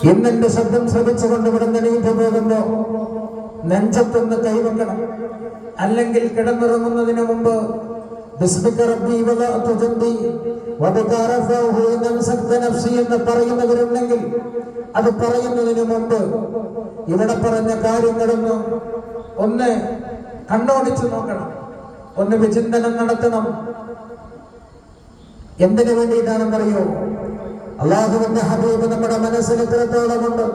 ഇന്നെന്റെ ശബ്ദം ശ്രമിച്ചുകൊണ്ട് ഇവിടെ എണീറ്റ് പോകുമ്പോ നെഞ്ചത്തൊന്ന് കൈവെക്കണം. അല്ലെങ്കിൽ കിടന്നിറങ്ങുന്നതിന് മുമ്പ് എന്ന് പറയുന്നവരുണ്ടെങ്കിൽ അത് പറയുന്നതിന് മുമ്പ് ഇവിടെ പറഞ്ഞ കാര്യങ്ങളൊന്ന് ഒന്ന് കണ്ണോടിച്ചു നോക്കണം. ഒന്ന് വിചിന്തനം നടത്തണം. എന്തിനു വേണ്ടിയിട്ടാണെന്നറിയോ? അള്ളാഹുവിന്റെ ഹബീബ് നമ്മുടെ മനസ്സിൽ എത്രത്തോളമുണ്ട്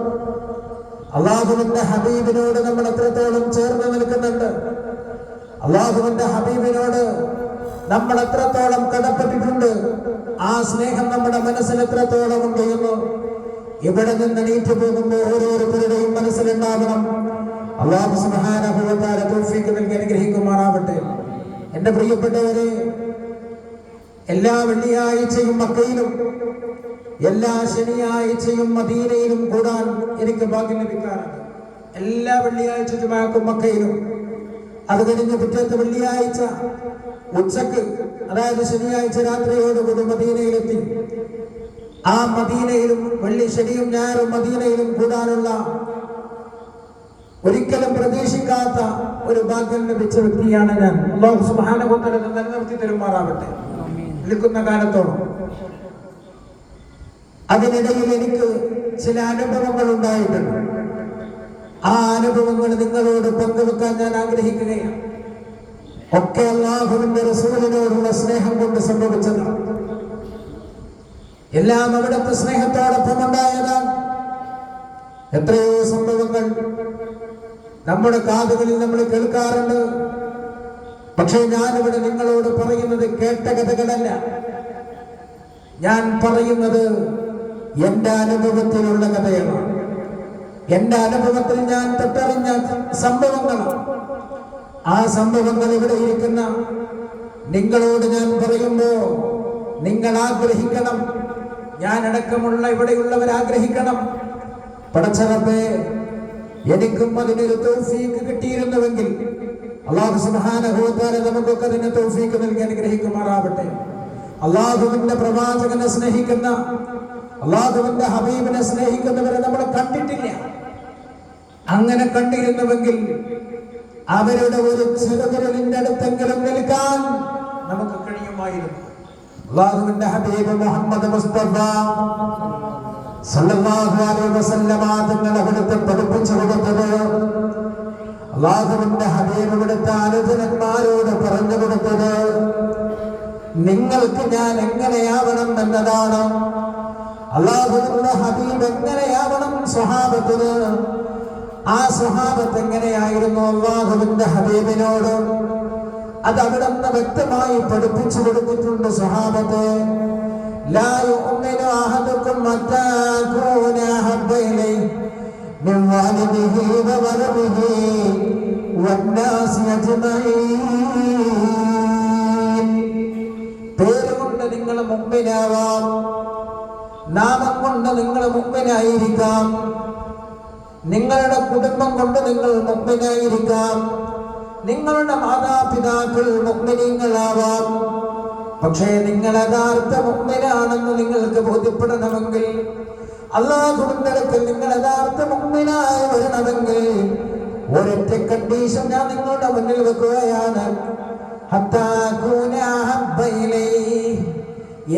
അള്ളാഹുവിന്റെ ഹബീബിനോട് നമ്മൾ എത്രത്തോളം ചേർന്ന് നിൽക്കുന്നുണ്ട്? അള്ളാഹുവിന്റെ ഹബീബിനോട് നമ്മൾ എത്രത്തോളം കടപ്പെട്ടിട്ടുണ്ട്? ആ സ്നേഹം നമ്മുടെ മനസ്സിൽ എത്രത്തോളം ഉണ്ട് എന്ന് ഇവിടെ നിന്ന് എണീറ്റ് പോകുമ്പോൾ ഓരോരുത്തരുടെയും മനസ്സിലുണ്ടാവണം അള്ളാഹു സുബ്ഹാനഹു തൗഫീഖ് നൽകി അനുഗ്രഹിക്കുമാറാവട്ടെ. എന്റെ പ്രിയപ്പെട്ടവരെ എല്ലാ വെള്ളിയാഴ്ചയും മക്കയിലും എല്ലാ ശനിയാഴ്ചയും മദീനയിലും കൂടാൻ എനിക്ക് ഭാഗ്യം ലഭിക്കാറുണ്ട്. എല്ലാ വെള്ളിയാഴ്ച ജുമാക്കും മക്കയിലും. അത് കഴിഞ്ഞ് പിറ്റേത്തെ വെള്ളിയാഴ്ച ഉച്ചയ്ക്ക് അതായത് ശനിയാഴ്ച രാത്രിയോടുകൂടി മദീനയിലെത്തി. ആ മദീനയിലും വെള്ളി ശനിയും ഞായറും മദീനയിലും കൂടാനുള്ള ഒരിക്കലും പ്രതീക്ഷിക്കാത്ത ഒരു ഭാഗ്യം ലഭിച്ച വ്യക്തിയാണ് ഞാൻ. അള്ളാഹു സുബാനുഭവത്തിൽ നിലനിർത്തി തരുമാറാവട്ടെ. നിൽക്കുന്ന കാലത്തോളം. അതിനിടയിൽ എനിക്ക് ചില അനുഭവങ്ങൾ ഉണ്ടായിട്ടുണ്ട്. ആ അനുഭവങ്ങൾ നിങ്ങളോട് പങ്കുവെക്കാൻ ഞാൻ ആഗ്രഹിക്കുകയാണ്. ഒക്കെ അള്ളാഹുവിന്റെ റസൂലിനോടുള്ള സ്നേഹം കൊണ്ട് സംഭവിച്ചതാണ്. എല്ലാം അവിടുത്തെ സ്നേഹത്തോടൊപ്പം ഉണ്ടായതാണ്. എത്രയോ സംഭവങ്ങൾ നമ്മുടെ കാതുകളിൽ നമ്മൾ കേൾക്കാറുണ്ട്. പക്ഷേ ഞാനിവിടെ നിങ്ങളോട് പറയുന്നത് കേട്ട കഥകളല്ല. ഞാൻ പറയുന്നത് എന്റെ അനുഭവത്തിലുള്ള കഥയാണ്. എന്റെ അനുഭവത്തിൽ ഞാൻ തൊട്ടറിഞ്ഞ സംഭവങ്ങളാണ്. ആ സംഭവങ്ങൾ ഇവിടെ ഇരിക്കുന്ന നിങ്ങളോട് ഞാൻ പറയുമ്പോ നിങ്ങൾ ആഗ്രഹിക്കണം. ഞാൻ അടക്കമുള്ള ഇവിടെയുള്ളവർ ആഗ്രഹിക്കണം. പടച്ചറപ്പേ എനിക്കും അതിനൊരു തൗഫീക്ക് കിട്ടിയിരുന്നുവെങ്കിൽ അള്ളാഹു സുബ്ഹാനഹുവതആല നമുക്കൊക്കെ അതിന് തൗഫീക്ക് നൽകി അനുഗ്രഹിക്കുമാറാവട്ടെ. അള്ളാഹുവിന്റെ പ്രവാചകനെ സ്നേഹിക്കുന്ന അള്ളാഹുവിന്റെ ഹബീബിനെ സ്നേഹിക്കുന്നവരെ നമ്മൾ കണ്ടിട്ടില്ല. അങ്ങനെ കണ്ടിരുന്നുവെങ്കിൽ അവരുടെ ഒരു ചെറുവിരലിന്റെ അടുത്തെങ്കിലും നിൽക്കാൻ നമുക്ക് കഴിയുമായിരുന്നു. അള്ളാഹുവിന്റെ ഹബീബ് മുഹമ്മദ് മുസ്തഫ സല്ലല്ലാഹു അലൈഹി വസല്ലമ തങ്ങൾ അവിടുത്തെ പഠിപ്പിച്ചു കൊടുത്തത് അള്ളാഹുവിന്റെ ഹബീബ് ഇവിടുത്തെ ആലോചനന്മാരോട് പറഞ്ഞു കൊടുത്തത് നിങ്ങൾക്ക് ഞാൻ എങ്ങനെയാവണം എന്നതാണ് അള്ളാഹുവിന്റെ ഹബീബ് എങ്ങനെയാവണം സ്വഹാബത്തിന് ആ സ്വഹാബത്ത് എങ്ങനെയായിരുന്നു അള്ളാഹുവിന്റെ ഹബീബിനോട് അത് അവിടെ നിന്ന് വ്യക്തമായി പഠിപ്പിച്ചു കൊടുത്തിട്ടുണ്ട് സ്വഹാബത്ത് لا يؤمن أحدكم حتى أكون أحب إليه من والده وولده والناس أجمعين പേരുകൊണ്ട് നിങ്ങൾ മുമ്പിനാവാം നാമം കൊണ്ട് നിങ്ങൾ മുമ്പിനായിരിക്കാം നിങ്ങളുടെ കുടുംബം കൊണ്ട് നിങ്ങൾ മുമ്പിനായിരിക്കാം നിങ്ങളുടെ മാതാപിതാക്കൾ മുമ്പിനിങ്ങളാവാം പക്ഷേ നിങ്ങൾ യഥാർത്ഥ മുമ്പിനാണെന്ന് നിങ്ങൾക്ക് ബോധ്യപ്പെടണമെങ്കിൽ അള്ളാഹുവിന്റെ അടുക്കൽ നിങ്ങൾ യഥാർത്ഥ മുമ്പിനായി വരണമെങ്കിൽ ഒരൊറ്റ കണ്ടീഷൻ ഞാൻ നിങ്ങളുടെ മുന്നിൽ വെക്കുകയാണ്.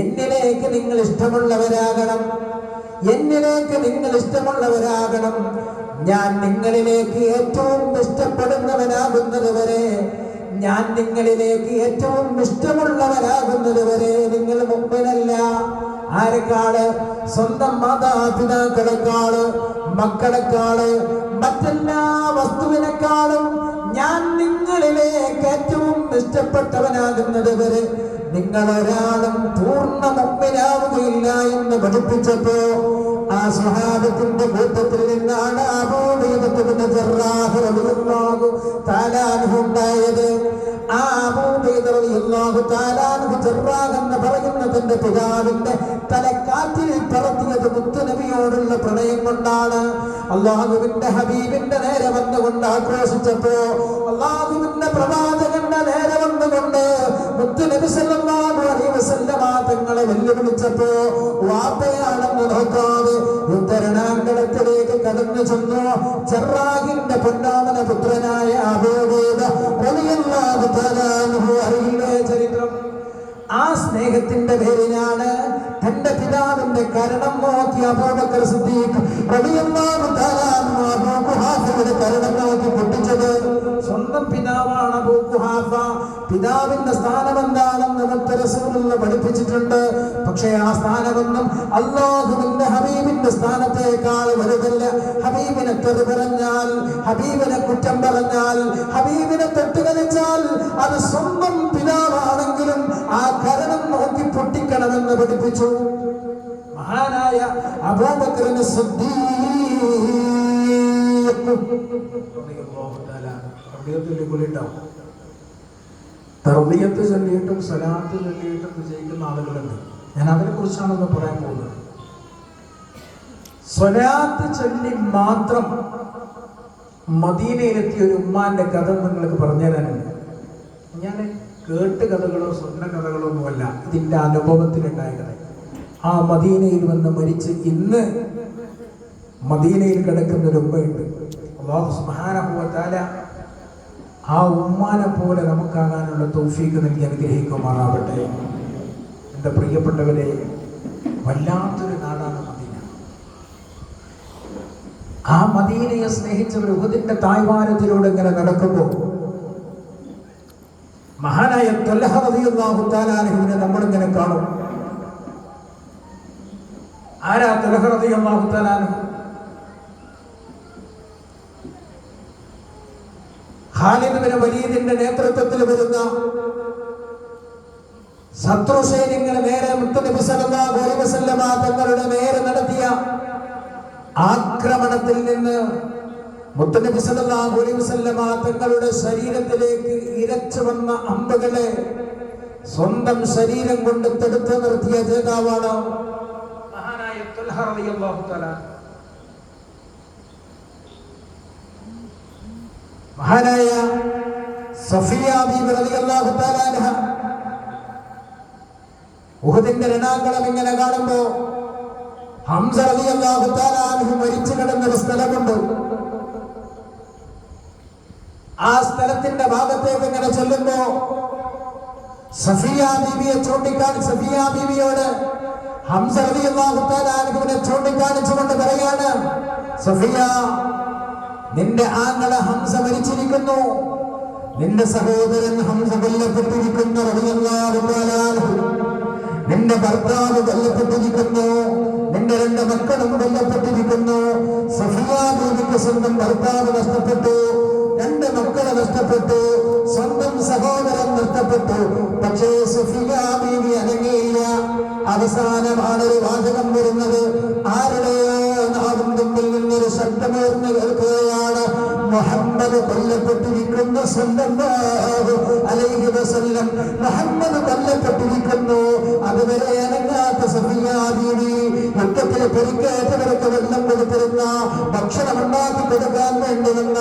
എന്നിലേക്ക് നിങ്ങൾ ഇഷ്ടമുള്ളവരാകണം. എന്നിലേക്ക് നിങ്ങൾ ഇഷ്ടമുള്ളവരാകണം. ഞാൻ നിങ്ങളിലേക്ക് ഏറ്റവും ഇഷ്ടപ്പെടുന്നവനാകുന്നത് വരെ ഞാൻ നിങ്ങളിലേക്ക് ഏറ്റവും ഇഷ്ടമുള്ളവരാകുന്നത് വരെ നിങ്ങൾ മുമ്പിനല്ല ആരെക്കാൾ? സ്വന്തം മാതാപിതാക്കളെക്കാൾ മക്കളെക്കാൾ മറ്റെല്ലാ വസ്തുവിനെക്കാളും ഞാൻ നിങ്ങളിലേക്ക് ഏറ്റവും ഇഷ്ടപ്പെട്ടവനാകുന്നത് വരെ നിങ്ങൾ ഒരാളും പൂർണ മുമ്പിലാവുകയില്ല എന്ന് പഠിപ്പിച്ചപ്പോ ആ സ്വഹാബത്തിന്റെ കൂട്ടത്തിൽ നിന്നാണ് അൻഹു ഉണ്ടായത്. ആ എന്ന് പറയുന്ന തന്റെ പിതാവിന്റെ തലക്കാറ്റിൽ പറത്തിയത് മുത്തുനബിയോടുള്ള പ്രണയം കൊണ്ടാണ്. അള്ളാഹുവിന്റെ ഹബീബിന്റെ നേരെ വന്നുകൊണ്ട് ആക്രോശിച്ചപ്പോ അള്ളാഹുവിന്റെ പ്രവാചകന്റെ നേരെ വന്നുകൊണ്ട് മുത്തുനബി സല്ലല്ലാഹു അലൈഹി വസല്ലമ തങ്ങളെ വെല്ലുവിളിച്ചപ്പോ വാർത്തയാണെന്ന് യുദ്ധരണാങ്കണത്തിലേക്ക് കടന്നു ചെന്നു ചെറാഹിന്റെ പൊന്നാമന പുത്രനായ അറിയില്ലേ ചരിത്രം? ആ സ്നേഹത്തിന്റെ പേരിലാണ് തന്റെ പിതാവിന്റെ കരണം നോക്കി അബൂബക്കർ സിദ്ദീഖ് കരണം നോക്കി പൊട്ടിച്ചത്. സ്വന്തം പിതാവാണ് അബൂ പിതാവിന്റെ സ്ഥാനം എന്താണെന്ന് മറ്റ് റസൂലുള്ള പഠിപ്പിച്ചിട്ടുണ്ട്. പക്ഷേ ആ സ്ഥാനമൊന്നും അള്ളാഹുവിന്റെ ഹബീബിന്റെ സ്ഥാനത്തേക്കാൾ വലുതല്ല. ഹബീബിനെ തെറി പറഞ്ഞാൽ ഹബീബിനെ കുറ്റം പറഞ്ഞാൽ ഹബീബിനെ തൊട്ടുകളിച്ചാൽ അത് സ്വന്തം പിതാവാണെങ്കിലും ആ കരണം നോക്കി പൊട്ടിക്കണമെന്ന് പഠിപ്പിച്ചു. മഹാനായ അബൂബക്കറിന് തർബിയത്ത് ചൊല്ലിയിട്ടും സലാത്ത് ചൊല്ലിയിട്ടും വിജയിക്കുന്ന ആളുകളുണ്ട്. ഞാൻ അതിനെ കുറിച്ചാണെന്ന് പറയാൻ പോകുന്നത്. സ്വലാത്ത് ചൊല്ലി മാത്രം മദീനയിലെത്തിയ ഒരു ഉമ്മാന്റെ കഥ നിങ്ങൾക്ക് പറഞ്ഞു തരാനുണ്ട് ഞാൻ കേട്ട് കഥകളോ സ്വപ്ന കഥകളോ ഒന്നുമല്ല ഇതിന്റെ അനുഭവത്തിലുണ്ടായ കഥ. ആ മദീനയിൽ വന്ന് മരിച്ച് ഇന്ന് മദീനയിൽ കിടക്കുന്ന ഒരു ഉമ്മയുണ്ട് അള്ളാഹു ആ ഉമ്മാനെ പോലെ നമുക്കാകാനുള്ള തൗഫീക്ക് നൽകി അനുഗ്രഹിക്കുമാറാവട്ടെ. എന്റെ പ്രിയപ്പെട്ടവരെ വല്ലാത്തൊരു നാടാണ് മദീന. ആ മദീനയെ സ്നേഹിച്ചവർ ഉഹദിന്റെ തായ്വാരത്തിലൂടെ ഇങ്ങനെ നടക്കുമ്പോൾ മഹാനായ തൊല്ലഹറിയാഹുത്താലാനുവിനെ നമ്മളിങ്ങനെ കാണും. ആരാ തൊലഹറിയാഹുത്താലാനു ഖാലിദിന് വലീദിന്റെ നേതൃത്വത്തിൽ വരുന്ന ശത്രു സൈന്യങ്ങളെ നേരെ വസല്ലമ തങ്ങളുടെ നേരെ നടത്തിയ ആക്രമണത്തിൽ നിന്ന് മുത്തനബി സല്ലല്ലാഹു അലൈഹി വസല്ലമ തങ്ങളുടെ ശരീരത്തിലേക്ക് ഇരച്ചു വന്ന അമ്പുകളെ സ്വന്തം ശരീരം കൊണ്ട് തടുത്തു നിർത്തിയ ജേതാവാണ് മഹാനായ തുൽഹ റളിയല്ലാഹു തആല. മഹാനായ സഫിയ ബീബി റളിയല്ലാഹു തആല അൻഹ. ഉഹദിന്റെ രണാങ്കണം ഇങ്ങനെ കാണുമ്പോ ഹംസ റളിയല്ലാഹു തആല അൻഹു മരിച്ചു കിടന്ന ഒരു സ്ഥലമുണ്ട്. ആ സ്ഥലത്തിന്റെ ഭാഗത്തേക്ക് ഇങ്ങനെ ചെല്ലുമ്പോ സഫിയ ബീവിയെ ചൂണ്ടിക്കാണി സഫിയ ബീവിയോട് ഹംസ ചൂണ്ടിക്കാണിച്ചുകൊണ്ട് പറയാണ് സഫിയ നിന്റെ ആങ്ങള ഹംസ മരിച്ചിരിക്കുന്നു. നിന്റെ സഹോദരൻ ഹംസ കൊല്ലപ്പെട്ടിരിക്കുന്നു. നിന്റെ ഭർത്താവ് കൊല്ലപ്പെട്ടിരിക്കുന്നു. നിന്റെ രണ്ട് മക്കളും കൊല്ലപ്പെട്ടിരിക്കുന്നു. സഫിയ ബീവിക്ക് സ്വന്തം ഭർത്താവ് നഷ്ടപ്പെട്ടു. രണ്ട് മക്കളെ നഷ്ടപ്പെട്ടു സ്വന്തം സഹോദരൻ നഷ്ടപ്പെട്ടു. പക്ഷേ സുഫിക ബീവി അനങ്ങിയില്ല. അവസാനമാണ് ഒരു വാചകം വരുന്നത്. ആരുടെ നാടും തുമ്പിൽ നിന്നൊരു ശബ്ദമേർന്ന് കേൾക്കുകയാണ് മുഹമ്മദ് കൊല്ലപ്പെട്ടിരിക്കുന്ന വസല്ലം. മുഹമ്മദ് കൊല്ലപ്പെട്ടിരിക്കുന്നു. അതുവരെ അനങ്ങാത്ത സഫിയ ബീവി യുദ്ധത്തിൽ പരിക്കേറ്റവർക്ക് വെള്ളം കൊടുത്തിരുന്ന ഭക്ഷണം ഉണ്ടാക്കി കൊടുക്കാൻ വേണ്ടി വന്ന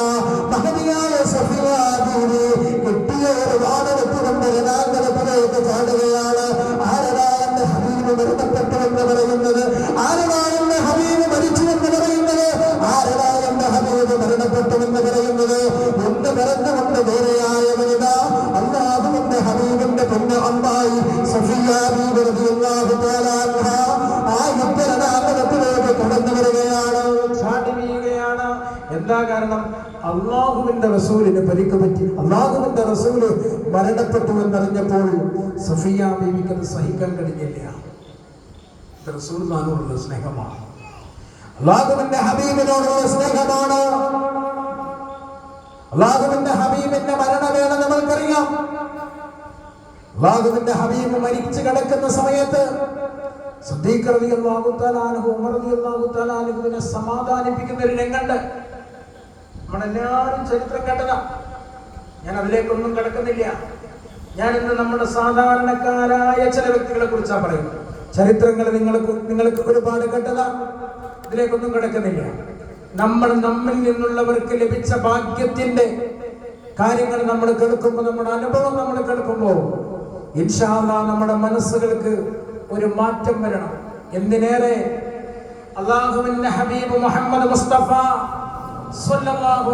മഹതിയായ സഫിയ ബീവി കിട്ടിയ ഒരു വാടകത്തുകൊണ്ട് രണാങ്കണത്തിലേക്ക് ചാടുകയാണ്. ആരടാ എന്റെ ഹബീബ് എന്ന് പറയുന്നത്? ആരടാ എന്ന് പറയുന്നത് ഒന്ന് പറഞ്ഞുകൊണ്ട് വേറെയായ വനിത അള്ളാഹുവിന്റെ ഹബീബിന്റെ പൊന്ന് അമ്മായി സഫിയ ആ യുദ്ധരണാങ്കണത്തിലേക്ക് കടന്നു വരികയാണ്. എന്താ കാരണം? അള്ളാഹുവിന്റെ റസൂലിന് പരിക്ക് പറ്റി അള്ളാഹുവിന്റെ റസൂൽ മരണപ്പെട്ടു എന്നറിഞ്ഞപ്പോൾ സഫിയ ബീവിക്ക് അത് സഹിക്കാൻ കഴിഞ്ഞില്ല. റസൂൽ സ്നേഹമാണ്. അള്ളാഹുവിന്റെ ഹബീബിനോടുള്ള സ്നേഹമാണ്. അള്ളാഹുവിന്റെ ഹബീബിന്റെ മരണവേള നമ്മൾക്കറിയാം. അള്ളാഹുവിന്റെ ഹബീബ് മരിച്ചു കിടക്കുന്ന സമയത്ത് ഉമർ സമാധാനിപ്പിക്കുന്ന ഒരു രംഗണ്ട് നമ്മളെല്ലാവരും ചരിത്രം കേട്ടതാ. ഞാൻ അതിലേക്കൊന്നും കിടക്കുന്നില്ല. ഞാൻ ഇന്ന് നമ്മുടെ സാധാരണക്കാരായ ചില വ്യക്തികളെ കുറിച്ചാണ് പറയുന്നത്. ചരിത്രങ്ങൾ നിങ്ങൾക്ക് നിങ്ങൾക്ക് ഒരുപാട് കേട്ടതാ. ഇതിലേക്കൊന്നും കിടക്കുന്നില്ല. നമ്മൾ നമ്മിൽ നിന്നുള്ളവർക്ക് ലഭിച്ച ഭാഗ്യത്തിന്റെ കാര്യങ്ങൾ നമ്മൾ കേൾക്കുമ്പോൾ നമ്മുടെ അനുഭവം നമ്മൾ കേൾക്കുമ്പോൾ ഇൻഷാല്ല നമ്മുടെ മനസ്സുകൾക്ക് ഒരു മാറ്റം വരണം. എന്തിനേറെ? അള്ളാഹുവിന്റെ ഹബീബ് മുഹമ്മദ് മുസ്തഫ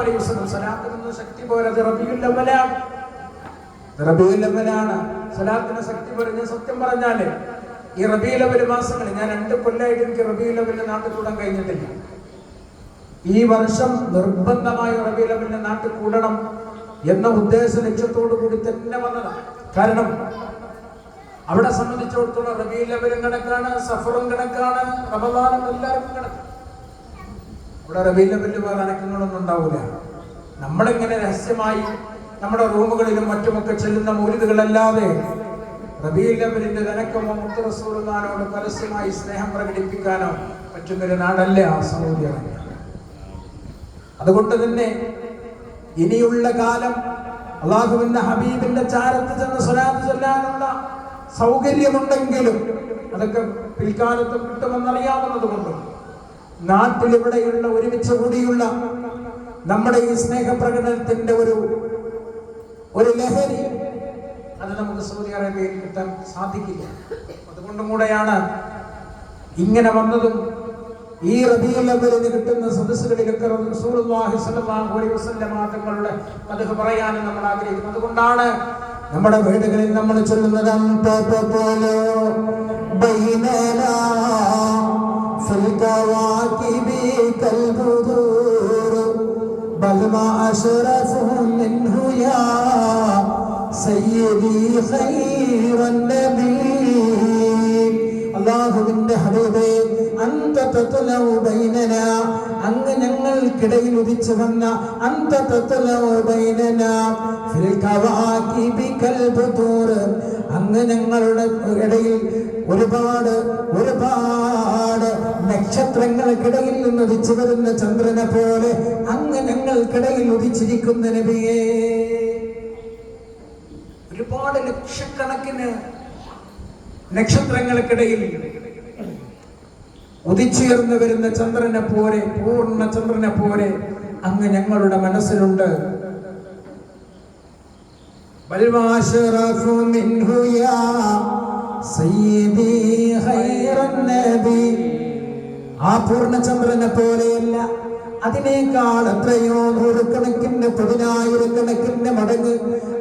അലൈഹി സലാത്തിനൊന്നും ശക്തി പോരത് സലാത്തിന് ശക്തി സത്യം പറഞ്ഞാൽ ഈ റബിയുൽ മാസങ്ങൾ ഞാൻ രണ്ട് കൊല്ലായിട്ട് എനിക്ക് റബിയുൽ നാട്ടിൽ കൂടാൻ കഴിഞ്ഞിട്ടില്ല. ഈ വർഷം നിർബന്ധമായി അവ്വലിന്റെ നാട്ടിൽ കൂടണം എന്ന ഉദ്ദേശ ലക്ഷ്യത്തോടു കൂടി തന്നെ വന്നതാണ്. കാരണം അവിടെ സംബന്ധിച്ചിടത്തോളം റബീലവരും കണക്കാണ് സഫറും കണക്കാണ് റമദാനും എല്ലാവർക്കും കണക്കാണ് ഇവിടെ റബീൽ ലെവലിൽ വേറെ അനക്കങ്ങളൊന്നും ഉണ്ടാവില്ല. നമ്മളിങ്ങനെ രഹസ്യമായി നമ്മുടെ റൂമുകളിലും മറ്റുമൊക്കെ ചെല്ലുന്ന മൗലിദുകളല്ലാതെ റബീലവരിന്റെ ലെവലിന്റെ മുത്തറസൂറുകാനോട് പരസ്യമായി സ്നേഹം പ്രകടിപ്പിക്കാനോ പറ്റുന്നൊരു നാടല്ല സൗദി അറേബ്യ. അതുകൊണ്ട് തന്നെ ഇനിയുള്ള കാലം അള്ളാഹുവിന്റെ ഹബീബിന്റെ ചാരത്ത് ചെന്ന് സ്വലാത്ത് ചെല്ലാനുള്ള സൗകര്യമുണ്ടെങ്കിലും അതൊക്കെ പിൽക്കാലത്ത് കിട്ടുമെന്നറിയാവുന്നത് കൊണ്ടും നാട്ടിലിവിടെയുള്ള ഒരുമിച്ച് കൂടിയുള്ള നമ്മുടെ ഈ സ്നേഹപ്രകടനത്തിന്റെ ഒരു ഒരു ലഹരി അത് നമുക്ക് സൗദി അറേബ്യയിൽ കിട്ടാൻ സാധിക്കില്ല. അതുകൊണ്ടും കൂടെയാണ് ഇങ്ങനെ വന്നതും ഈ റബീൽ അവലിന് കിട്ടുന്ന സദസ്സുകളിലൊക്കെ റസൂലുള്ളാഹി സ്വല്ലല്ലാഹു അലൈഹി വസല്ലമ തങ്ങളുടെ മദ്ഹ് പറയാനും നമ്മൾ ആഗ്രഹിക്കുന്നത് അതുകൊണ്ടാണ് നമ്മുടെ വീടുകളിൽ നമ്മൾ ചൊല്ലുന്നത് അന്തപപോലെ ബൈനനാ في الكواكب كالبدور بل ما أشرف منه يا سيدي خير النبي അള്ളാഹുവിന്റെ ഹബീബേ അന്ത അങ്ങ് ഞങ്ങൾക്കിടയിൽ ഉദിച്ചു വന്ന അന്ത തത്ലൗ ബൈനന അങ്ങ് ഞങ്ങളുടെ ഇടയിൽ ഒരുപാട് ഒരുപാട് നക്ഷത്രങ്ങൾക്കിടയിൽ നിന്ന് ഉദിച്ചു വരുന്ന ചന്ദ്രനെ പോലെ അങ്ങ് ഞങ്ങൾക്കിടയിൽ ഉദിച്ചിരിക്കുന്ന നബിയേ. ഒരുപാട് ലക്ഷക്കണക്കിന് നക്ഷത്രങ്ങൾക്കിടയിൽ ഉദിച്ചുയർന്നു വരുന്ന ചന്ദ്രനെ പോലെ പൂർണ ചന്ദ്രനെ പോലെ അങ്ങ് ഞങ്ങളുടെ മനസ്സിലുണ്ട്. ആ പൂർണചന്ദ്രനെ പോലെയല്ല അതിനേക്കാൾ എത്രയോ നൂറുകണക്കിന് പതിനായിരക്കണക്കിന് മടങ്ങ്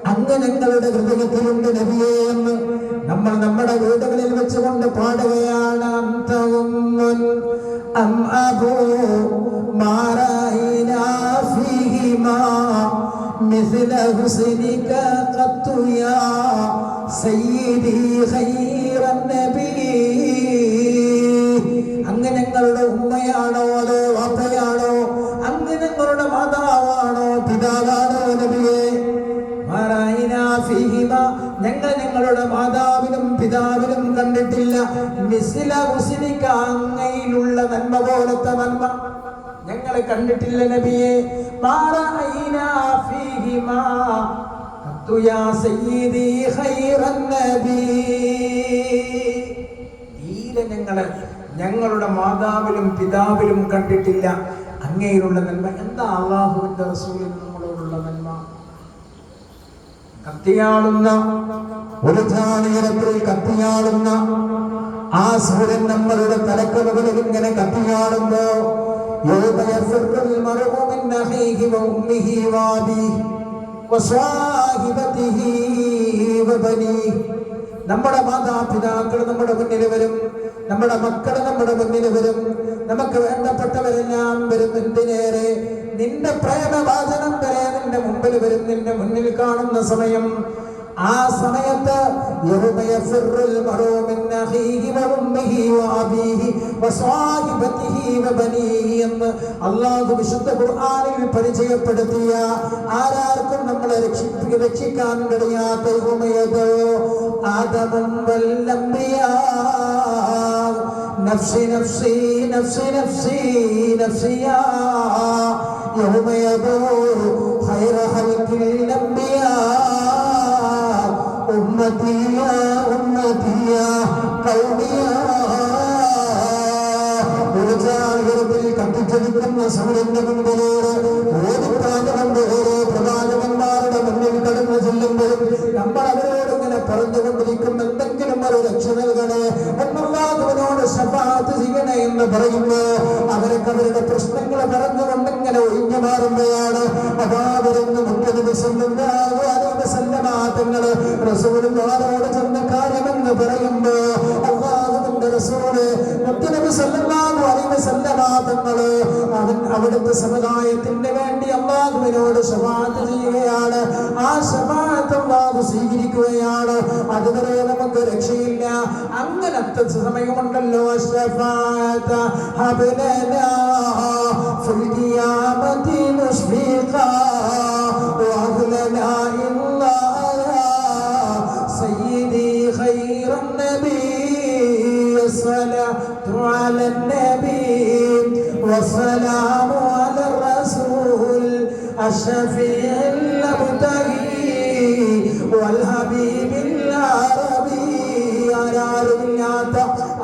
അങ്ങനെ ഞങ്ങളുടെ ഹൃദയത്തിലുണ്ട് നബിയേ എന്ന് നമ്മൾ നമ്മുടെ വീടുകളിൽ വെച്ചുകൊണ്ട് പാടുകയാണ് അന്തവും മുൻ അം അബൂ മാറായിനാ ഫീഹിമാ مثل حسنك قط يا سيدي خير النبي അങ്ങ് ഞങ്ങളുടെ ഉമ്മയാണോ അതോ വാപ്പയാണോ അങ്ങ് ഞങ്ങളുടെ മാതാവാണോ പിതാവാണോ നബിയെ മാറായിനാ ഫീഹിമ ഞങ്ങൾ ഞങ്ങളുടെ മാതാവിനും പിതാവിനും കണ്ടിട്ടില്ല. മിസില ഹുസിനിക്ക അങ്ങയിലുള്ള നന്മ പോലത്തെ നന്മ. ഞങ്ങളെ കണ്ടിട്ടില്ല നബിയെ. ഞങ്ങളെ ഞങ്ങളുടെ മാതാവിലും പിതാവിലും കണ്ടിട്ടില്ല. അങ്ങയിലുള്ള നന്മ. എന്താ അള്ളാഹുവിന്റെ നന്മ കത്തിയാളുന്ന ഒരു ധാനീരത്തിൽ കത്തിയാളുന്ന ആ സൂര്യൻ നമ്മളുടെ തലക്കലുകളിൽ ഇങ്ങനെ കത്തിയാടുമ്പോ നമ്മുടെ മാതാപിതാക്കൾ നമ്മുടെ മുന്നിൽ വരും. നമ്മുടെ മക്കൾ നമ്മുടെ മുന്നിൽ വരും. നമുക്ക് വേണ്ടപ്പെട്ടവരെല്ലാം വരും. എന്തിനേറെ? നിന്റെ പ്രേമവാചനം വരെ നിന്റെ മുമ്പിൽ വരും. നിന്റെ മുന്നിൽ കാണുന്ന സമയം. ആ സമയത്ത് എന്ന് അള്ളാഹു വിശുദ്ധ ഖുർആാനിൽ പരിചയപ്പെടുത്തിയ ആരാർക്കും നമ്മളെ രക്ഷിക്കാൻ കഴിയാത്ത آدم والأنبياء نفسي نفسي نفسي نفسي نفسي يوم يبور خير خلق الأنبياء أمتي يا أمتي يا قومي يا ഉറച്ചാകൃതിൽ കത്തിച്ചെടുക്കുന്ന സൗരന്റെ മുമ്പിലൂടെ ഓടിപ്പാകണം ഓരോ പ്രധാനമന്മാരുടെ മുന്നിൽ കടന്നു ചെല്ലുമ്പോൾ നമ്മൾ അവരോട് ഇങ്ങനെ പറഞ്ഞുകൊണ്ടിരിക്കും എന്തെങ്കിലും ഒരു രക്ഷ നൽകണേ ഒന്നുള്ളാത്തവനോട് ശബാത്ത് ചെയ്യണേ എന്ന് പറയുന്നു. അവരൊക്കെ അവരുടെ പ്രശ്നങ്ങൾ പറഞ്ഞുകൊണ്ട് ഇങ്ങനെ ഒഴിഞ്ഞു മാറുമ്പോഴാണ് അതാവരെന്ന് മുപ്പത് ദിവസം റസൂലും അവരോട് ചെന്ന കാര്യമെന്ന് പറയുമ്പോ അള്ളാഹുവിന്റെ റസൂൽ മുത്തനബി സല്ലല്ലാഹു അലൈഹി അവൻ അവിടുത്തെ സമുദായത്തിന് വേണ്ടി അള്ളാഹുവിനോട് ശപാത്ത് ചെയ്യുകയാണ്. ആ ശഫാത്ത് അള്ളാഹു സ്വീകരിക്കുകയാണ്. അതുവരെ നമുക്ക് രക്ഷയില്ല. അങ്ങനത്തെ സമയമുണ്ടല്ലോ ശഫാത്ത് والسلام على الرسول الشفيع المبتغي والحبيب العربي ആരാരുമില്ലാത്ത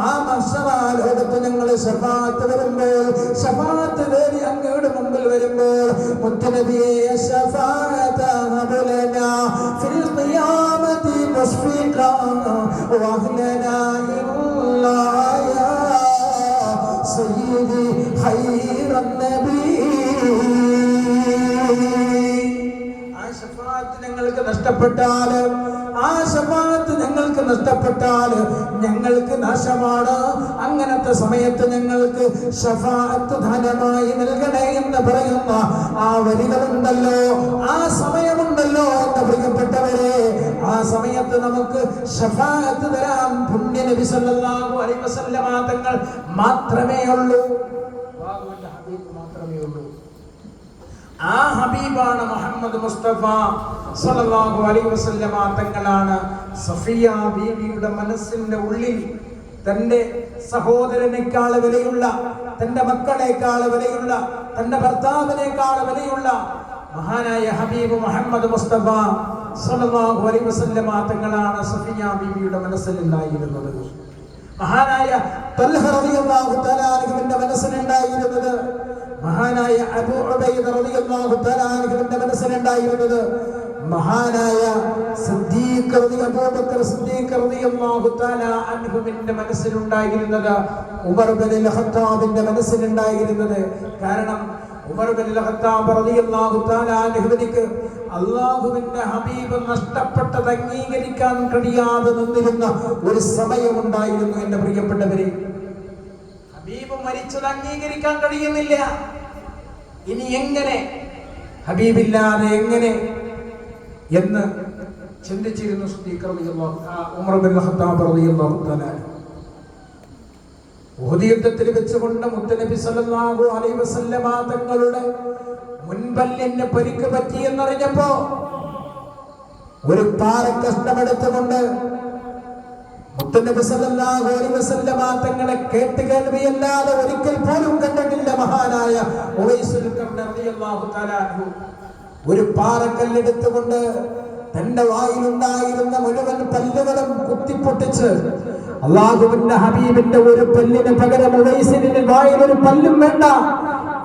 ആ മത്സരാലോകത്ത് ഞങ്ങൾ ഷഫാത്ത് വരുമ്പോൾ ഷഫാത്ത് തേടി അങ്ങയുടെ മുമ്പിൽ വരുമ്പോൾ മുത്തനബിയെ ഷഫാത്ത് ഹബലനാ ഫിൽ ഖിയാമത്തി മുസ്ഫിഖാ വഹ്ലനാ ഇല്ലാ ഞങ്ങൾക്ക് നഷ്ടപ്പെട്ടാൽ ആ ശഫാത്ത് ഞങ്ങൾക്ക് നഷ്ടപ്പെട്ടാൽ ഞങ്ങൾക്ക് നാശമാണ്. അങ്ങനത്തെ സമയത്ത് ഞങ്ങൾക്ക് ഷഫാത്ത് ധനമായി നൽകണേ എന്ന് പറയുന്ന ആ വരികളുണ്ടല്ലോ. ആ സമയമുണ്ടല്ലോ എന്ന് പ്രിയപ്പെട്ടവരെ. ആ സമയത്ത് നമുക്ക് ഷഫാഅത്ത് തരാൻ പുണ്യ നബി സല്ലല്ലാഹു അലൈഹി വസല്ലമ തങ്ങൾ മാത്രമേ ഉള്ളൂ. അല്ലാഹുവിന്റെ ഹബീബ് മാത്രമേ ഉള്ളൂ. ആ ഹബീബാണ് മുഹമ്മദ് മുസ്തഫ സല്ലല്ലാഹു അലൈഹി വസല്ലമ തങ്ങളാണ് സഫിയ ബീവിയുടെ മനസ്സിന്റെ ഉള്ളിൽ തന്റെ സഹോദരനേക്കാൾ വിലയുള്ള തന്റെ മക്കളെക്കാൾ വിലയുള്ള തന്റെ ഭർത്താവിനേക്കാൾ വിലയുള്ള മഹാനായ ഹബീബ് മുഹമ്മദ് മുസ്തഫ സല്ലല്ലാഹു അലൈഹി വസല്ലമ തങ്ങളാണ് സഫിയ ബീവിയുടെ മനസ്സിൽ ഉണ്ടായിരുന്നത് മഹാനായ തൽഹ റളിയല്ലാഹു തആല അൻഹുവിന്റെ മനസ്സിലുണ്ടായിരുന്നത്. മഹാനായ അബൂ ഉബൈദ റളിയല്ലാഹു തആല അൻഹുവിന്റെ മനസ്സിലുണ്ടായിരുന്നത്. മഹാനായ സിദ്ദീഖ് അബൂബക്കർ സിദ്ദീഖ് റളിയല്ലാഹു തആല അൻഹുവിന്റെ മനസ്സിലുണ്ടായിരുന്നത്. Umar bin ഖത്താബിന്റെ മനസ്സിലുണ്ടായിരുന്നത്. കാരണം ഉമർ ബിൻ ഖത്താബ് റളിയല്ലാഹു തആല അൻഹുവിനിക്ക് അള്ളാഹുവിന്റെ ഹബീബ് നഷ്ടപ്പെട്ടത് അംഗീകരിക്കാൻ കഴിയാതെ നിന്നിരുന്ന ഒരു സമയമുണ്ടായിരുന്നു എന്റെ പ്രിയപ്പെട്ടവരെ. ഹബീബ് മരിച്ചത് അംഗീകരിക്കാൻ കഴിയുന്നില്ല. ഇനി എങ്ങനെ? ഹബീബില്ലാതെ എങ്ങനെ? എന്ന് ചിന്തിച്ചിരുന്നു സിദ്ദീഖ് റളിയല്ലാഹു ഉമർ ബിൻ ഖത്താബ് റളിയല്ലാഹു തആല. യുദ്ധത്തിൽ വെച്ചുകൊണ്ട് മുത്തനബി സല്ലല്ലാഹു അലൈഹി വസല്ലമ തങ്ങളുടെ മുൻപല്ലിന് പരിക്ക് പറ്റിയെന്നറിഞ്ഞപ്പോ ഒരു പാറക്കഷ്ണമെടുത്തുകൊണ്ട് മുത്തനബി സല്ലല്ലാഹു അലൈഹി വസല്ലമ തങ്ങളെ കേട്ട് കേൾവിയല്ലാതെ ഒരിക്കൽ പോലും കണ്ടിട്ടില്ല മഹാനായ ഉവൈസുൽ റളിയല്ലാഹു തആല ഒരു പാറക്കല്ലെടുത്തുകൊണ്ട് തന്റെ വായിലുണ്ടായിരുന്ന മുഴുവൻ പല്ലുകളും കുത്തിപ്പൊട്ടിച്ച് അള്ളാഹുവിന്റെ ഹബീബിന്റെ ഒരു പല്ലിന് പകരം ഉവൈസിന്റെ വായിൽ ഒരു പല്ലും വേണ്ട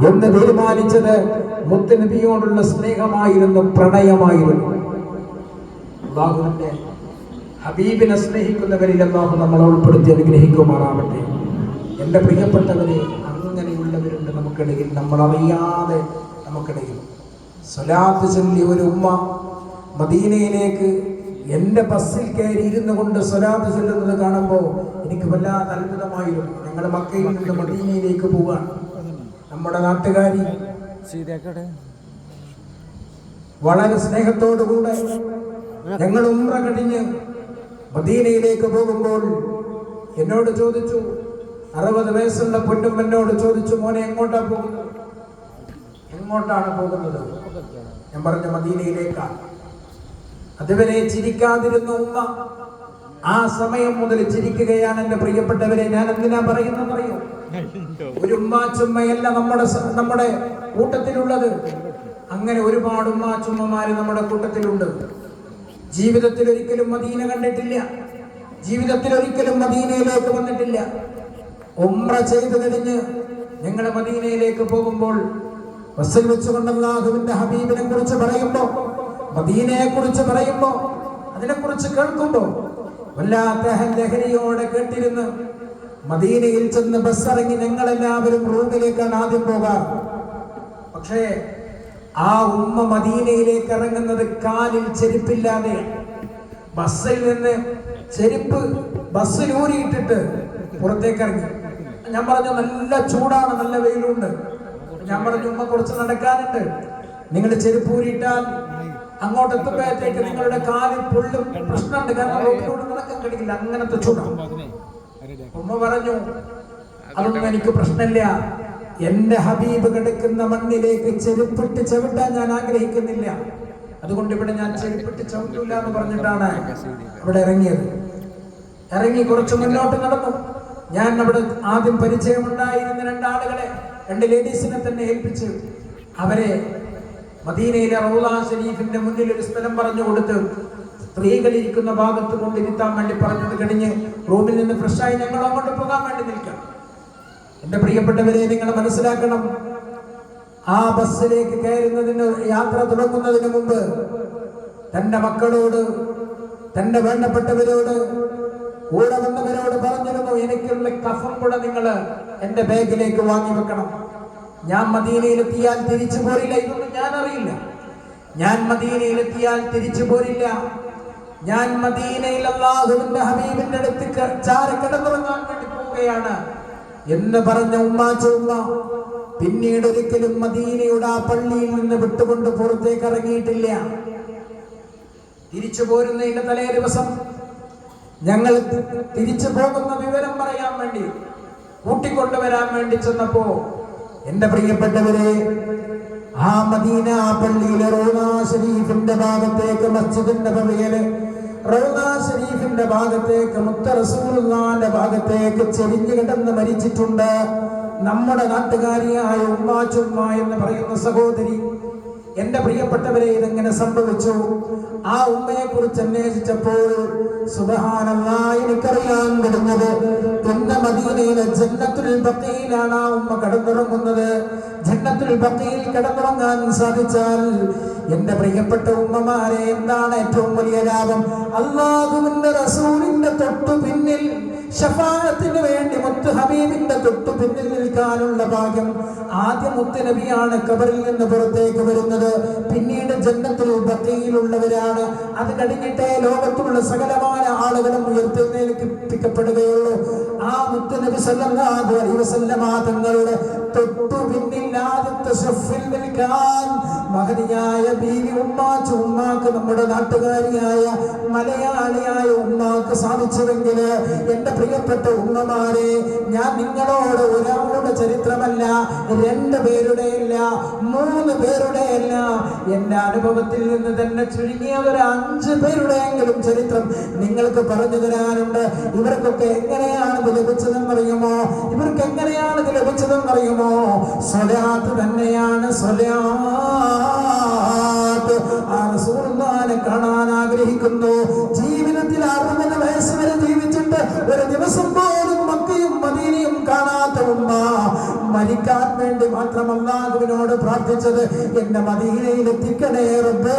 എന്ന് തീരുമാനിച്ചത് മുത്തുനബിയോടുള്ള സ്നേഹമായിരുന്നു പ്രണയമായിരുന്നു. അള്ളാഹുവിന്റെ ഹബീബിനെ സ്നേഹിക്കുന്നവരിൽ അള്ളാഹു നമ്മളെ ഉൾപ്പെടുത്തി അനുഗ്രഹിക്കുമാറാവട്ടെ. എന്റെ പ്രിയപ്പെട്ടവരെ അങ്ങനെയുള്ളവരുണ്ട് നമുക്കിടയിൽ. നമ്മളറിയാതെ നമുക്കിടയിൽ. സ്വലാത്ത് ചൊല്ലി ഒരു ഉമ്മ മദീനയിലേക്ക് എന്റെ ബസ്സിൽ കയറി ഇരുന്നു കൊണ്ട് സ്വലാത്ത് ചൊല്ലുന്നത് കാണുമ്പോൾ എനിക്ക് വല്ലാതെ അത്ഭുതമായിരുന്നു. ഞങ്ങൾ മക്കയിൽ നിന്ന് മദീനയിലേക്ക് പോവാൻ. നമ്മുടെ നാട്ടുകാരി വളരെ സ്നേഹത്തോടുകൂടെ ഞങ്ങൾ ഉമ്ര കഴിഞ്ഞ് മദീനയിലേക്ക് പോകുമ്പോൾ എന്നോട് ചോദിച്ചു അറുപത് വയസ്സുള്ള പൊന്നും എന്നോട് ചോദിച്ചു മോനെ എങ്ങോട്ടാണ് പോകുന്നത്? എങ്ങോട്ടാണ് പോകുന്നത്? ഞാൻ പറഞ്ഞ മദീനയിലേക്കാണ് അതുവരെ ചിരിക്കാതിരുന്ന ഉമ്മ ആ സമയം മുതൽ ചിരിക്കുകയാണ് എന്റെ പ്രിയപ്പെട്ടവരെ. ഞാൻ എന്തിനാ പറയുന്നറിയോ ഒരു ഉമ്മാച്ചുമ്മയല്ല നമ്മുടെ നമ്മുടെ കൂട്ടത്തിലുള്ളത്. അങ്ങനെ ഒരുപാട് ഉമ്മാച്ചുമ്മമാര് നമ്മുടെ കൂട്ടത്തിലുണ്ട്. ജീവിതത്തിൽ ഒരിക്കലും മദീന കണ്ടിട്ടില്ല. ജീവിതത്തിൽ ഒരിക്കലും മദീനയിലേക്ക് വന്നിട്ടില്ല. ഉമ്ര ചെയ്തു കഴിഞ്ഞ് ഞങ്ങൾ മദീനയിലേക്ക് പോകുമ്പോൾ ബസ്സിൽ വെച്ചുകൊണ്ട് ഹബീബിനെ കുറിച്ച് പറയുമ്പോ മദീനയെ കുറിച്ച് പറയുമ്പോ അതിനെക്കുറിച്ച് കേൾക്കുമ്പോ വല്ലാത്ത ലഹരിയോടെ കേട്ടിരുന്ന് മദീനയിൽ ചെന്ന് ബസ് ഇറങ്ങി ഞങ്ങളെല്ലാവരും റൂമിലേക്കാണ് ആദ്യം പോകാറ്. പക്ഷേ ആ ഉമ്മ മദീനയിലേക്ക് ഇറങ്ങുന്നത് കാലിൽ ചെരുപ്പില്ലാതെ ബസ്സിൽ നിന്ന് ചെരുപ്പ് ബസ്സിൽ ഊരിയിട്ടിട്ട് പുറത്തേക്ക് ഇറങ്ങി ഞാൻ പറഞ്ഞു നല്ല ചൂടാണ് നല്ല വെയിലുണ്ട്. ഞാൻ പറഞ്ഞു ഉമ്മ കുറച്ച് നടക്കാനുണ്ട്. നിങ്ങൾ ചെരുപ്പ് ഊരിയിട്ടാൽ അങ്ങോട്ട് എത്തുമ്പോഴത്തേക്ക് നിങ്ങളുടെ കാലിൽ പൊള്ളും പ്രശ്നമുണ്ട്. കാരണം റോഡിലൂടെ നടക്കാൻ കഴിയില്ല. അങ്ങനത്തെ ചൂടാണ് ഉമ്മ പറഞ്ഞു അതൊന്നും എനിക്ക് പ്രശ്നമില്ല. എന്റെ ഹബീബ് കിടക്കുന്ന മണ്ണിലേക്ക് ചെരുപ്പിട്ട് ചവിട്ടാൻ ഞാൻ ആഗ്രഹിക്കുന്നില്ല. അതുകൊണ്ട് ഇവിടെ ഞാൻ ചെരുപ്പിട്ട് ചവിട്ടില്ല എന്ന് പറഞ്ഞിട്ടാണ് അവിടെ ഇറങ്ങിയത്. ഇറങ്ങി കുറച്ച് മുന്നോട്ട് നടന്നു. ഞാൻ അവിടെ ആദ്യം പരിചയമുണ്ടായിരുന്ന രണ്ടാളുകളെ രണ്ട് ലേഡീസിനെ തന്നെ ഏൽപ്പിച്ച് അവരെ മദീനയിലെ റൗല ഷരീഫിന്റെ മുന്നിൽ ഒരു സ്ഥലം പറഞ്ഞു കൊടുത്ത് സ്ത്രീകൾ ഇരിക്കുന്ന ഭാഗത്ത് കൊണ്ടിരുത്താൻ വേണ്ടി പറഞ്ഞത് കഴിഞ്ഞ് റൂമിൽ നിന്ന് ഫ്രഷായി ഞങ്ങൾ അങ്ങോട്ട് പോകാൻ വേണ്ടി നിൽക്കാം. എന്റെ പ്രിയപ്പെട്ടവരെ നിങ്ങൾ മനസ്സിലാക്കണം ആ ബസ്സിലേക്ക് കയറുന്നതിന് യാത്ര തുടങ്ങുന്നതിന് മുമ്പ് തന്റെ മക്കളോട് തന്റെ വേണ്ടപ്പെട്ടവരോട് കൂടെ വന്നവരോട് പറഞ്ഞിരുന്നു എനിക്കുള്ള കഫം കൂടെ നിങ്ങൾ എന്റെ ബാഗിലേക്ക് വാങ്ങി വെക്കണം ഞാൻ മദീനയിലെത്തിയാൽ തിരിച്ചു പോരില്ല. ഇതൊന്നും ഞാൻ അറിയില്ല ഞാൻ മദീനയിലെത്തിയാൽ തിരിച്ചു പോരില്ല. ഞാൻ മദീനയിൽ അള്ളാഹുവിന്റെ ഹബീബിന്റെ അടുത്ത് ചാര കിടന്നുറങ്ങാൻ വേണ്ടി പോവുകയാണ് എന്ന് പറഞ്ഞ ഉമ്മാ ഉമ്മ പിന്നീട് ഒരിക്കലും മദീനയുടെ ആ പള്ളിയിൽ നിന്ന് വിട്ടുകൊണ്ട് പുറത്തേക്ക് ഇറങ്ങിയിട്ടില്ല. തിരിച്ചു പോരുന്നതിന്റെ തലേ ദിവസം ഞങ്ങൾ തിരിച്ചു പോകുന്ന വിവരം പറയാൻ വേണ്ടി കൂട്ടിക്കൊണ്ടുവരാൻ വേണ്ടി ചെന്നപ്പോ എന്റെ പ്രിയപ്പെട്ടവരെ ആ മദീന പള്ളിയിലെ റോനാ ഷരീഫിന്റെ ഭാഗത്തേക്ക് മസ്ജിദിന്റെ പവയിൽ റൗദാ ഷരീഫിന്റെ ഭാഗത്തേക്ക് മുത്ത റസൂലുള്ളാന്റെ ഭാഗത്തേക്ക് ചെരിഞ്ഞു കിടന്ന് മരിച്ചിട്ടുണ്ട്. നമ്മുടെ നാട്ടുകാരിയായ ഉമ്മാച്ചുമ്മ എന്ന് പറയുന്ന സഹോദരി എന്റെ പ്രിയപ്പെട്ടവരെ ഇതെങ്ങനെ സംഭവിച്ചു? ആ ഉമ്മയെ കുറിച്ച് അന്വേഷിച്ചപ്പോൾ സുബഹാനല്ലാ എനിക്കറിയാൻ വരുന്നത് എന്റെ മദീനയിലെ ജന്നത്തുൽ ബക്കയിലാണ് ആ ഉമ്മ കടന്നുറങ്ങുന്നത്. ജന്നത്തുൽ ബക്കയിൽ കിടന്നുറങ്ങാൻ സാധിച്ചാൽ എന്റെ പ്രിയപ്പെട്ട ഉമ്മമാരെ എന്താണ് ഏറ്റവും വലിയ ലാഭം? അള്ളാഹുവിന്റെ റസൂലിന്റെ തൊട്ടു പിന്നിൽ വേണ്ടി മുത്ത് ഹബീബിന്റെ തൊട്ടു പിന്നിൽ നിൽക്കാനുള്ള ഭാഗ്യം ആദ്യം മുത്ത് നബിയാണ് കബറിൽ നിന്ന് പുറത്തേക്ക് വരുന്നത്. പിന്നീട് ജന്നത്തുൽ ബക്കയിലുള്ളവരാണ് അത് കഴിഞ്ഞിട്ടേ ലോകത്തുള്ള സകലമായ ആളുകളും ഉയർത്തെഴുന്നേൽപ്പിക്കപ്പെടുകയുള്ളൂ ആ മുത്ത് നബി സല്ലല്ലാഹു അലൈഹി വസല്ലമ തങ്ങളുടെ മഹതിയായ ബീവി ഉമ്മാച്ചു ഉമ്മാക്ക് നമ്മുടെ നാട്ടുകാരിയായ മലയാളിയായ ഉമ്മാക്ക് സാധിച്ചുവെങ്കിൽ എന്റെ പ്രിയപ്പെട്ട ഉമ്മമാരെ ഞാൻ നിങ്ങളോട് ഒരാളുടെ ചരിത്രമല്ല രണ്ട് പേരുടെയല്ല മൂന്ന് പേരുടെയല്ല എന്റെ അനുഭവത്തിൽ നിന്ന് തന്നെ ചുരുങ്ങിയ ഒരു പേരുടെയെങ്കിലും ചരിത്രം നിങ്ങൾക്ക് പറഞ്ഞു തരാനുണ്ട്. ഇവർക്കൊക്കെ എങ്ങനെയാണ് ഇത് ലഭിച്ചതെന്നറിയുമോ? ഇവർക്ക് എങ്ങനെയാണ് ഇത് ലഭിച്ചതെന്നറിയുമോ? സ്വലാത്ത് തന്നെയാണ് സ്വലാത്ത്. ആ റസൂലുള്ളാഹിനെ കാണാൻ ആഗ്രഹിക്കുന്നു. ജീവിതത്തിൽ അറുപത് വയസ്സ് വരെ ജീവിച്ചിട്ട് ഒരു ദിവസം പോലും മക്കയും മദീനയും കാണാത്ത ഉമ്മ മരിക്കാൻ വേണ്ടി മാത്രം അള്ളാഹുവിനോട് പ്രാർത്ഥിച്ചത് എന്നെ മദീനയിൽ എത്തിക്കണേ റബ്ബേ.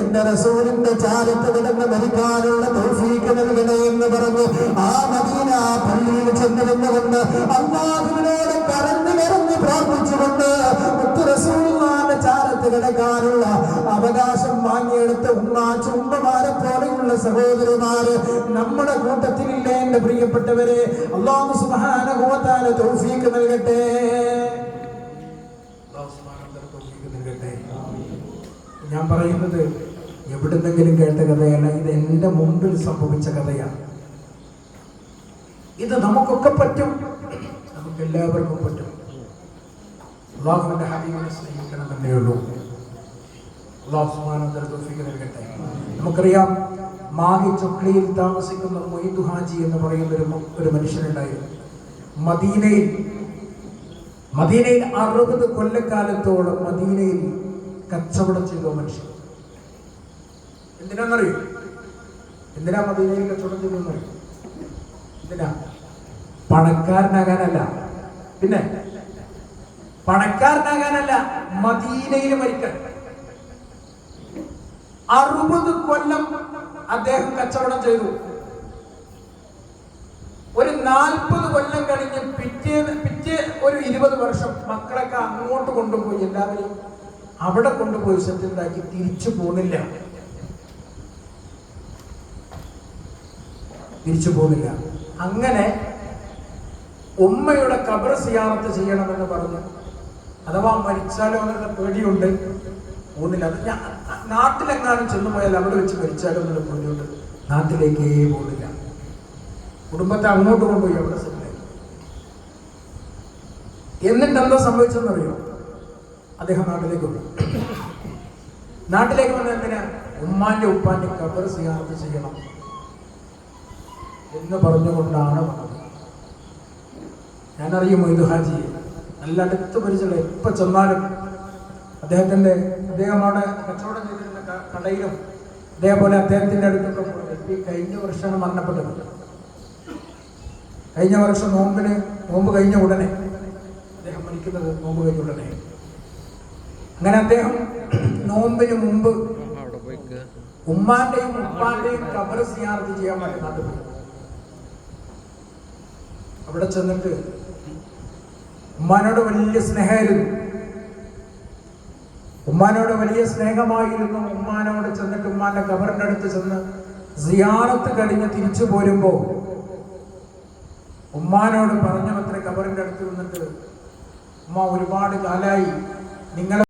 എന്റെ റസൂലിന്റെ ചാരത്ത് കിടന്ന് മരിക്കാനുള്ള തൗഫീക്ക് നൽകണേ എന്ന് പറഞ്ഞു ആ മദീന പള്ളിയിൽ ചെന്നിരുന്നുകൊണ്ട് അള്ളാഹുവിനോട് കരഞ്ഞു കരഞ്ഞ് പ്രാർത്ഥിച്ചുകൊണ്ട് മുത്തു റസൂലുള്ളാഹിന്റെ ചാരത്ത് കിടക്കാനുള്ള അവകാശം വാങ്ങിയെടുത്ത ഉമ്മ ചുമ്പമാരെ പോലെയുള്ള സഹോദരിമാര് നമ്മുടെ കൂട്ടത്തിലില്ലേ എന്റെ പ്രിയപ്പെട്ടവരെ? അള്ളാഹു സുബ്ഹാനഹു തൗഫീക്ക് നൽകട്ടെ. ഞാൻ പറയുന്നത് എവിടുന്നെങ്കിലും കേട്ട കഥയല്ല ഇത് എന്റെ മുമ്പിൽ സംഭവിച്ച കഥയാണ്. ഇത് നമുക്കൊക്കെ പറ്റും. നമുക്ക് എല്ലാവർക്കും പറ്റും. അള്ളാഹുവിന്റെ ഹബീബിനെ സ്നേഹിക്കണം എന്നേ ഉള്ളൂ. നമുക്കറിയാം മാഹി ചൊക്ലിയിൽ താമസിക്കുന്ന മൊയ്തു ഹാജി എന്ന് പറയുന്ന ഒരു ഒരു മനുഷ്യനുണ്ടായിരുന്നു. മദീനയിൽ മദീനയിൽ അറുപത് കൊല്ലക്കാലത്തോളം മദീനയിൽ കച്ചവടം ചെയ്ത മനുഷ്യൻ? എന്തിനാണെന്നറിയോ എന്തിനാ മദീനയിൽ കച്ചവടം ചെയ്തെന്നറിയോ എന്തിനാ? പണക്കാരനാകാനല്ല. പിന്നെ? പണക്കാരനാകാനല്ല മദീനയിൽ മരിക്കാൻ. അറുപത് കൊല്ലം അദ്ദേഹം കച്ചവടം ചെയ്തു. ഒരു നാൽപ്പത് കൊല്ലം കഴിഞ്ഞ് പിറ്റേ പിറ്റേ ഒരു ഇരുപത് വർഷം മക്കളൊക്കെ അങ്ങോട്ട് കൊണ്ടുപോയി എല്ലാവരും അവിടെ കൊണ്ടുപോയി സെറ്റിലാക്കി തിരിച്ചു പോന്നില്ല തിരിച്ചു പോന്നില്ല അങ്ങനെ ഉമ്മയുടെ കബർ സിയാറത്ത് ചെയ്യണമെന്ന് പറഞ്ഞു. അഥവാ മരിച്ചാലും എന്നുള്ള പേടിയുണ്ട്. പോകുന്നില്ല. അത് ഞാൻ നാട്ടിലെങ്ങാനും ചെന്നു പോയാൽ അവിടെ വെച്ച് മരിച്ചാലും എന്നുള്ള പേടിയുണ്ട്. നാട്ടിലേക്കേ പോകുന്നില്ല. കുടുംബത്തെ അങ്ങോട്ട് കൊണ്ടുപോയി അവിടെ സെറ്റിലായി എന്നിട്ട് എന്താ സംഭവിച്ചെന്നറിയോ? അദ്ദേഹം നാട്ടിലേക്ക് വന്നു. നാട്ടിലേക്ക് വന്ന എന്തിനാ? ഉമ്മാന്റെ ഉപ്പാന്റെ കബർ സിയാറത്ത് ചെയ്യണം എന്ന് പറഞ്ഞുകൊണ്ടാണ് വന്നത്. ഞാനറിയും മൊയ്തു ഹാജിയെ നല്ല അടുത്ത് പരിചയം എപ്പോൾ ചെന്നാലും അദ്ദേഹത്തിന്റെ അദ്ദേഹം അവിടെ കച്ചവടം ചെയ്തിരുന്ന കടയിലും അതേപോലെ അദ്ദേഹത്തിന്റെ അടുത്തൊക്കെ പോയി. കഴിഞ്ഞ വർഷമാണ് മരണപ്പെട്ടത്. കഴിഞ്ഞ വർഷം നോമ്പിന് നോമ്പ് കഴിഞ്ഞ ഉടനെ അദ്ദേഹം മരിക്കുന്നത് നോമ്പ് കഴിഞ്ഞ ഉടനെ. അങ്ങനെ അദ്ദേഹം നോമ്പിന് മുമ്പ് ഉമ്മാന്റെയും ഉപ്പാന്റെയും കബർ സിയാർത്ത് ചെയ്യാൻ വേണ്ടി നാട്ടിൽ പോയി. അവിടെ ചെന്നിട്ട് ഉമ്മാനോട് വലിയ സ്നേഹമായിരുന്നു. ഉമ്മാനോട് വലിയ സ്നേഹമായിരുന്നു. ഉമ്മാനോട് ചെന്നിട്ട് ഉമ്മാന്റെ കബറിന്റെ അടുത്ത് ചെന്ന് സിയാറത്ത് കഴിഞ്ഞ് തിരിച്ചു പോരുമ്പോ ഉമ്മാനോട് പറഞ്ഞു അത്ര കബറിന്റെ അടുത്ത് നിന്നിട്ട് ഉമ്മ ഒരുപാട് കാലായി. നിങ്ങളെ